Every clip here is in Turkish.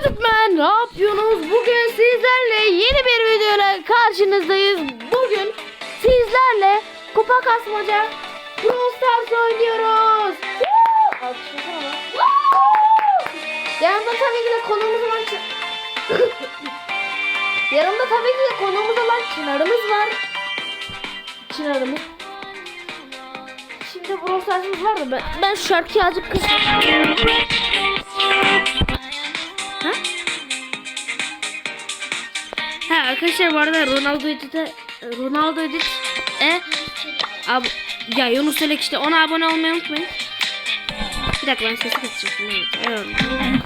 YouTube'men ne yapıyorsunuz? Bugün sizlerle yeni bir videoyla karşınızdayız. Bugün sizlerle kupa kasmaca Brawl Stars oynuyoruz. Yanımda tabii ki de konuğumuz olan Yanımda tabii ki de konuğumuz olan Çınar'ımız var. Çınar'ımız. Şimdi Brawl var da ben, ben şarkıyı azıcık kısayım. Arkadaşlar bu arada Ronaldo Edit'e Ronaldo Edit e ab ya Yunus Selek işte ona abone olmayı unutmayın. Bir dakika ben sesi kısacağım. Evet. evet.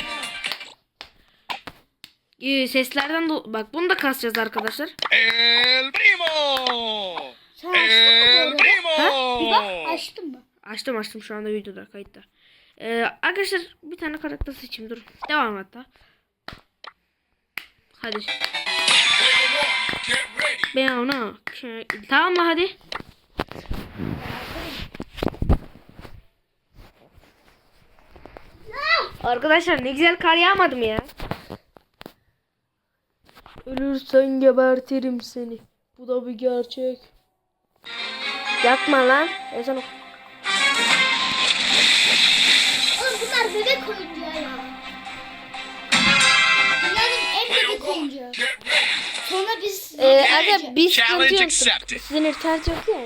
Ee, seslerden de bak bunu da kasacağız arkadaşlar. El primo. Sen El arada? Bir bak primo. açtın mı? Açtım açtım şu anda videoda kayıtta. Ee, arkadaşlar bir tane karakter seçeyim dur. Devam hatta. Hadi. Ben onu. Tamam mı hadi. Arkadaşlar ne güzel kar yağmadı mı ya? Ölürsen gebertirim seni. Bu da bir gerçek. Yapma lan. Ezan oku. Oğlum bunlar bebek oyuncağı ya. Biz... Ee, aga bir sıkıntı Challenge accepted. Sizin internet yok ya.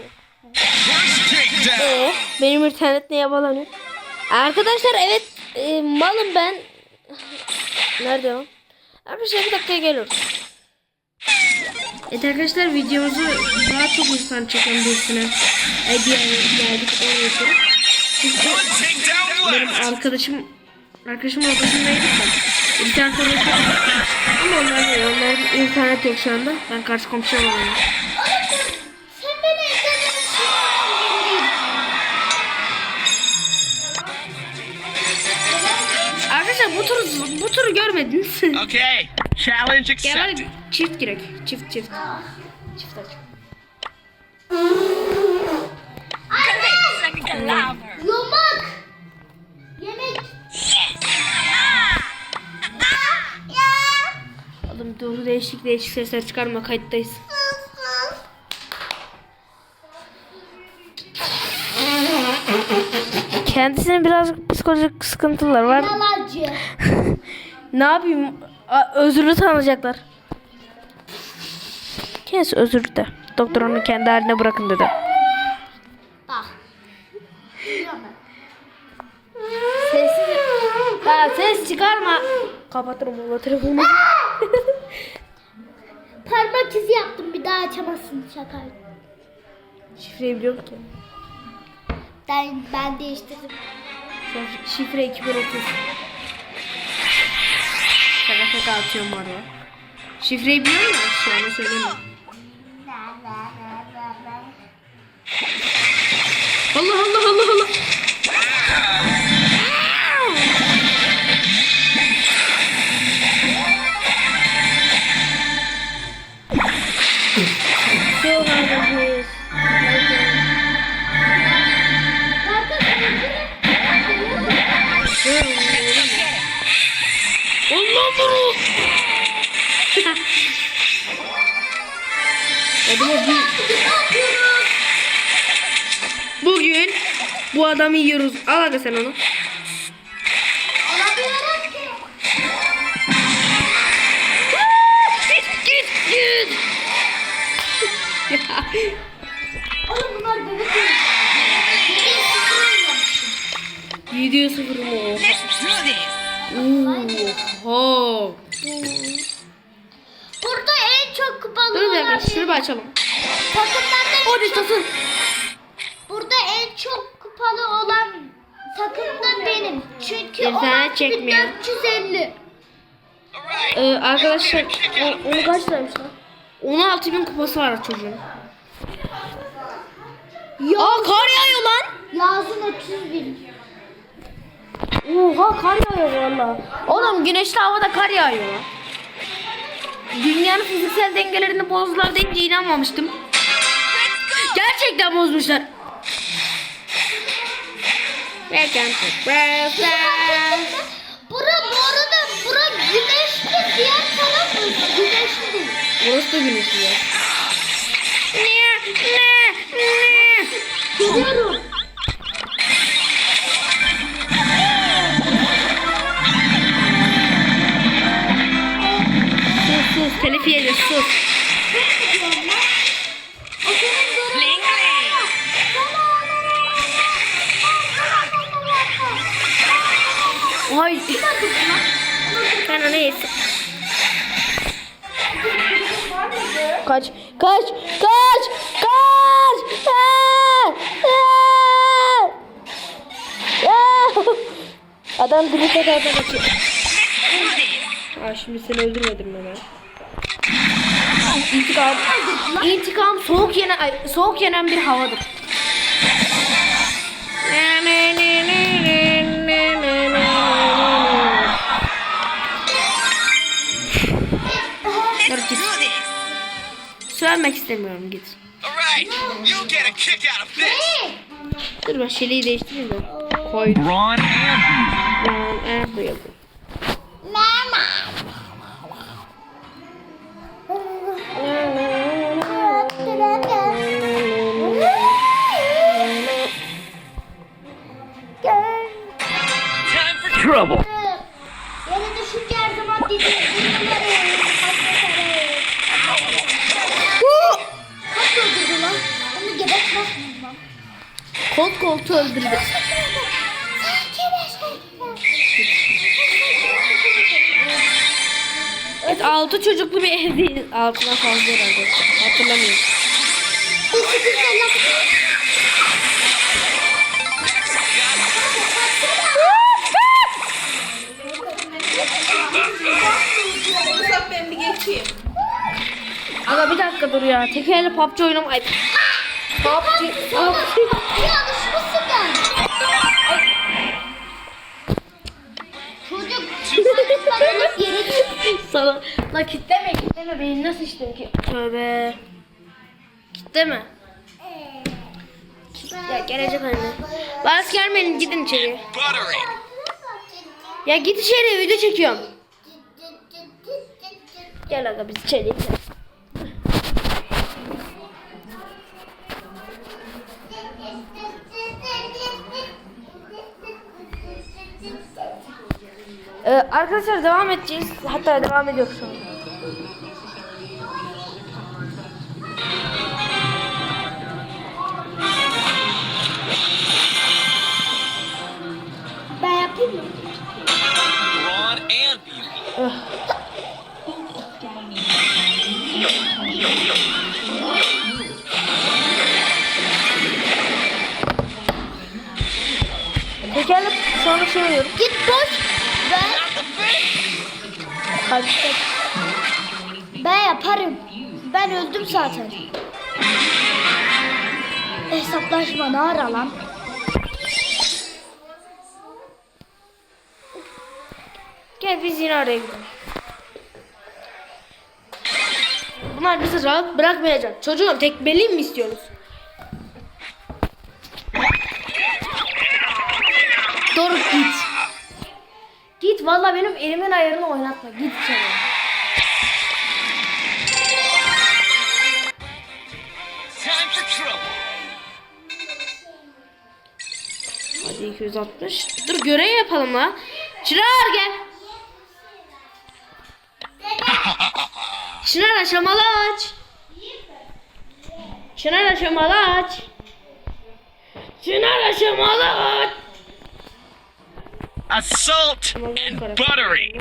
First takedown. Ee, benim internet neye bağlanıyor? Arkadaşlar evet e, malım ben. Nerede o? Arkadaşlar bir dakikaya geliyoruz. Evet arkadaşlar videomuzu daha çok insan çeken birisine hediye geldik yapıyorum. Çünkü One takedown benim left. arkadaşım arkadaşım odasındaydık da internet yok. Ama onlar onların internet yok şu anda. Ben karşı komşuya için Arkadaşlar bu turu bu turu görmediniz. Okay. Challenge Gel accepted. çift girek. Çift çift. Çift aç. Yomak! Değişik değişik sesler çıkarma kayıttayız. Kendisine biraz psikolojik sıkıntılar var. Yalancı. Ne yapayım? A- özürlü tanıyacaklar. Kes özür de. Doktor onu kendi haline bırakın dedi. Bak. Sessiz. Ha ses çıkarma. Kapatırım o telefonu. Parmak izi yaptım bir daha açamazsın şaka. Şifreyi biliyorum ki. Ben, ben değiştirdim. Şif- Şifre 2030. Şaka şaka atıyorum arada. Şifreyi biliyor musun? Şu anda söyleyeyim mi? Allah Allah Bugün bu adamı yiyoruz. Al hadi sen onu. Oğlum bunlar bebek. Yedi sıfır oynamışım. 7 0 mu? Let's do this. Oho. Burada en çok kupalı Dur bir olan dakika şunu bir açalım. takımlardan O ne tasın? Çok kupalı olan takım da benim. Çünkü İnternet çekmiyor. 450. All right. Ee, arkadaşlar o- onu kaç lan? 16 bin kupası var çocuğun. Aa kar yağıyor lan. Yazın 30 bin. Oha kar yağıyor valla. Oğlum güneşli havada kar yağıyor. Dünyanın fiziksel dengelerini bozdular deyince inanmamıştım. Gerçekten bozmuşlar. Welcome to Brazil. Bura bu arada bura güneşli diğer taraf güneşli değil. Burası da güneşli. Ne ne ne. Gidiyorum. Sus sus telif yeriz sus. Ay. Sen neyse. Kaç, kaç, kaç, kaç. Aa! Aa! Aa! Adam dibine kadar kaçıyor. Aa, şimdi seni öldürmedim ben. İntikam, intikam soğuk yenen, ay, soğuk yenen bir havadır. Dur Söylemek istemiyorum git. All right. You get a kick out of this. Dur ben şeliği değiştireyim de. Koy. Ron and Ron Andrew. Altına fazla herhalde. Hatırlamıyorum. Ben bir geçeyim. Aga bir dakika dur ya. Tekerle PUBG oynama. Ay. PUBG. PUBG. Yanlışmışsın ben. Çocuk. Sana. La kitleme kitleme. Beni nasıl içtin ki? Tövbe. Kitleme. Ya gelecek anne. Bas gelmeyin gidin içeri. Ya git içeri video çekiyorum. Gel aga biz içeri. Ee, arkadaşlar devam edeceğiz. Hatta devam ediyoruz şu an. Ben yapayım mı? Ron and Beauty. Tekerle sonra şey oluyorum. Git boş. Ben, yaparım. Ben öldüm zaten. Hesaplaşma ne ara lan? Gel biz yine araya gidelim. Bunlar bizi rahat bırakmayacak. Çocuğum tekmeliyim mi istiyorsunuz? Doruk. Git valla benim elimin ayarını oynatma. Git içeri. Hadi 260. Dur görev yapalım la. Çınar gel. Çınar aşamalı aç. Çınar aşamalı aç. Çınar aşamalı aç. Assault and buttery.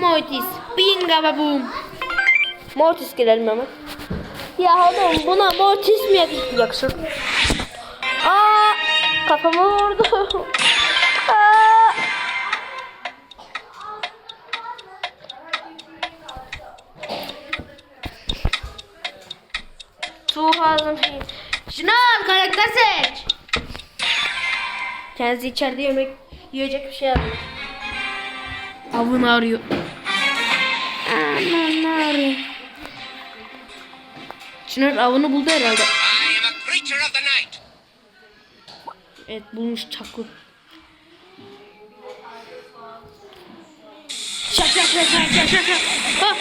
Mortis. Binga babum. Mortis girelim hemen. Ya oğlum buna Mortis mi yapacaksın? Aa, kafama vurdu. Aa. Tuğhan'ın Şınar karakter seç. Kendisi içeride yemek yiyecek bir şey arıyor. Avını arıyor. Avını arıyor. Çınar avını buldu herhalde. Evet bulmuş çakı. Şak şak şak şak şak şak şak. Ha.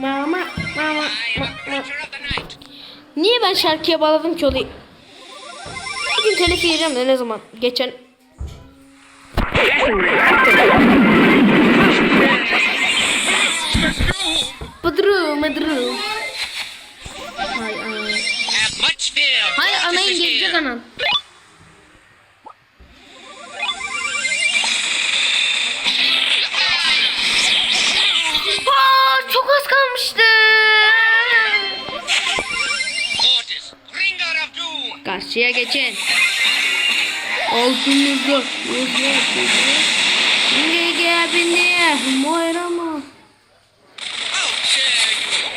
Mama mama. Niye ben şarkıya bağladım ki olayı? Bugün telif yiyeceğim de ne zaman? Geçen Bıdırı mıdırı. Hay ana. Hay ana is İngilizce Karşıya geçin. Altımızda. Şimdi gelbinde. Moira mı? How dare you?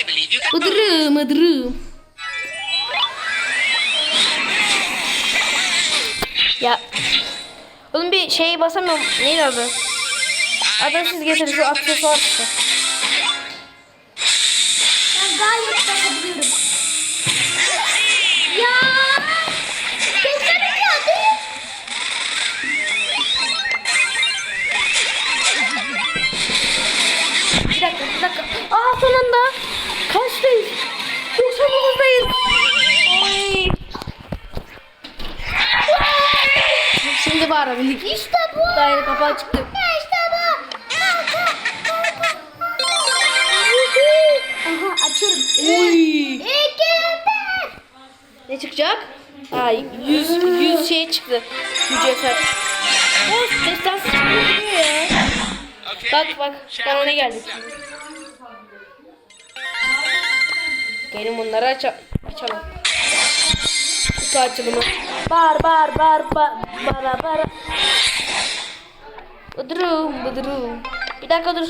I believe you can Mıdırı mıdırı. Ya. Oğlum bir şeyi basamıyorum. Neydi adı? Adını siz getirin şu aksesuar bu. Daire kapağı çıktı. İşte bu. Aha açıyorum. Oy. Ne çıkacak? Aa 100 100 şey çıktı. Mücevher. O sesten çıkıyor ya. Bak bak bana ne geldi. Gelin bunları aç açalım. Kutu açılımı. Bar bar bar bar bara bara. Bıdırım bıdırım. Bir dakika dur.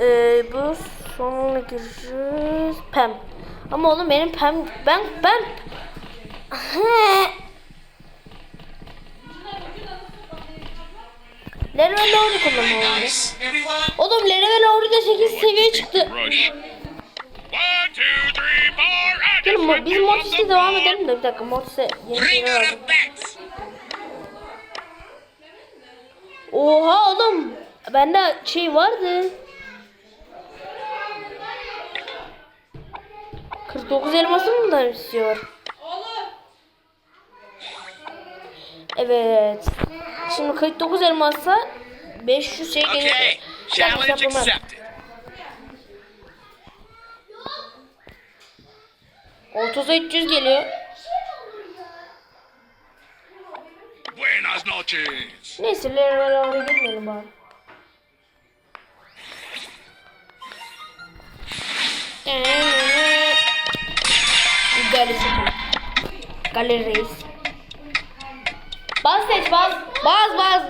Ee, bu sonuna gireceğiz. Pem. Ama oğlum benim pem ben ben He. Lere ve Lori kullanmalıyım. Oğlum Lere ve Lori'de 8 seviye çıktı. Mo- biz the devam edelim de bir dakika Mortis'e yeni şeyler aldım. Oha oğlum bende şey vardı. 49 elması mı da istiyor? Evet. Şimdi 49 elmasa 500 şey. Okay. Dakika, Challenge accepted. 30'a 300 geliyor. Buenas noches. Neyse Lera oraya gitmeyelim bari. Galeri. Galeri reis. Seç baz. Baz baz.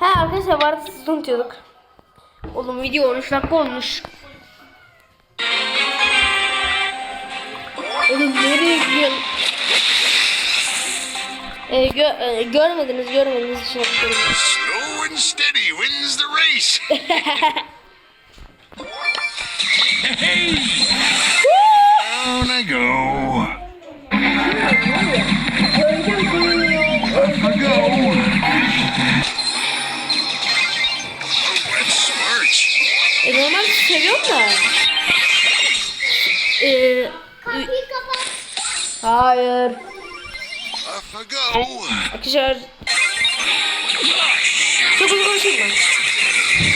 Ha arkadaşlar vardı sizi unutuyorduk. Oğlum video 13 dakika olmuş. Oğlum nereye gidiyorsun? Ee, gö- e, görmediniz, görmediniz için yapıyorum. Slow and steady wins the race. Down I go. Hayır. Arkadaşlar. Çok hızlı konuşayım ben.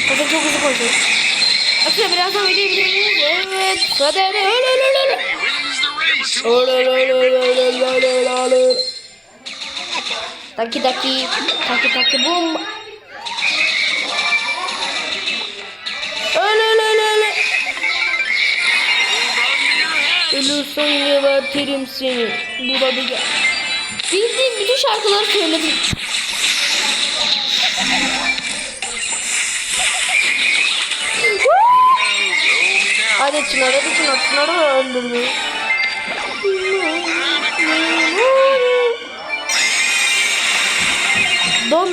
Zaten çok hızlı konuşuyorum. Arkadaşlar birazdan videoyu bitireceğiz. Evet. Hadi hadi. Wins the race. Öyle öyle öyle öyle öyle öyle öyle öyle. Taki taki. Taki taki bum. Öyle öyle Ölürsen gebertirim seni. Bu da bir Bildiğim bütün şarkıları söyledim. Hadi Çınar, hadi Çınar. Çınar'ı da öldürdü.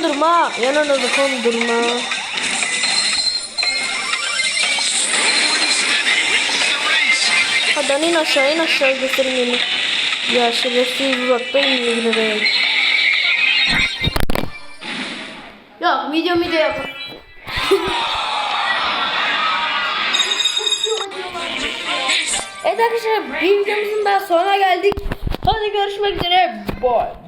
kondurma. Yanınızı kondurma. Lan in aşağı in aşağı gösterin beni. Ya şerefsiz uzaktayım yemin Yok video video yapın. evet arkadaşlar bir videomuzun daha sonuna geldik. Hadi görüşmek üzere. Bye.